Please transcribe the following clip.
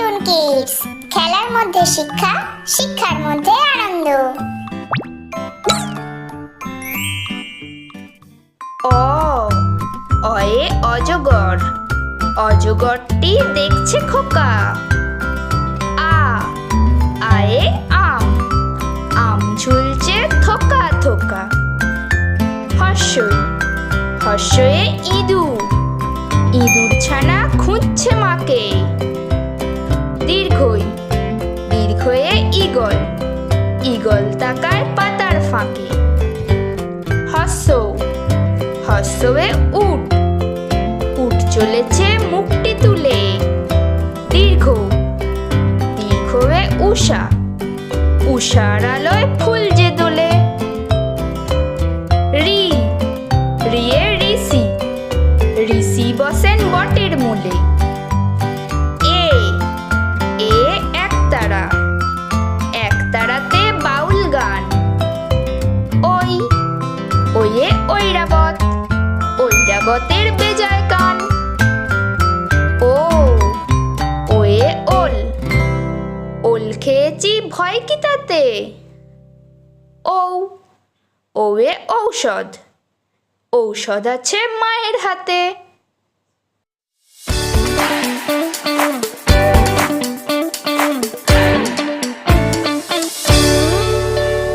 Cartoon kids খেলার মধ্যে শিক্ষা, শিক্ষার মধ্যে আনন্দ। অ, অয়ে অজগর। অজগরটি দেখছে খোকা। আ, আয়ে আম। আম ঝুলছে থোকা থোকা। হর্ষই, হর্ষয়ে ইঁদুর। ইঁদুর ছানা খুঁজছে মাকে। দীর্ঘয়ে ইগল ইগল তাকায় পাতার ফাঁকে। হস্য। হস্যে উট। উট চলেছে মুখটি তুলে। দীর্ঘ। দীর্ঘয়ে উষা। উষার আলোয় ফুল যে দোলে। রি। রিয়ে ঋষি। ঋষি বসেন বটের মূলে। ঐরাবত ঐরাবতের বেজায় ও, ওয়ে ওল ওল খেয়েছি ভয় কি তাতে? ওয়ে ঔষধ ঔষধ আছে মায়ের হাতে।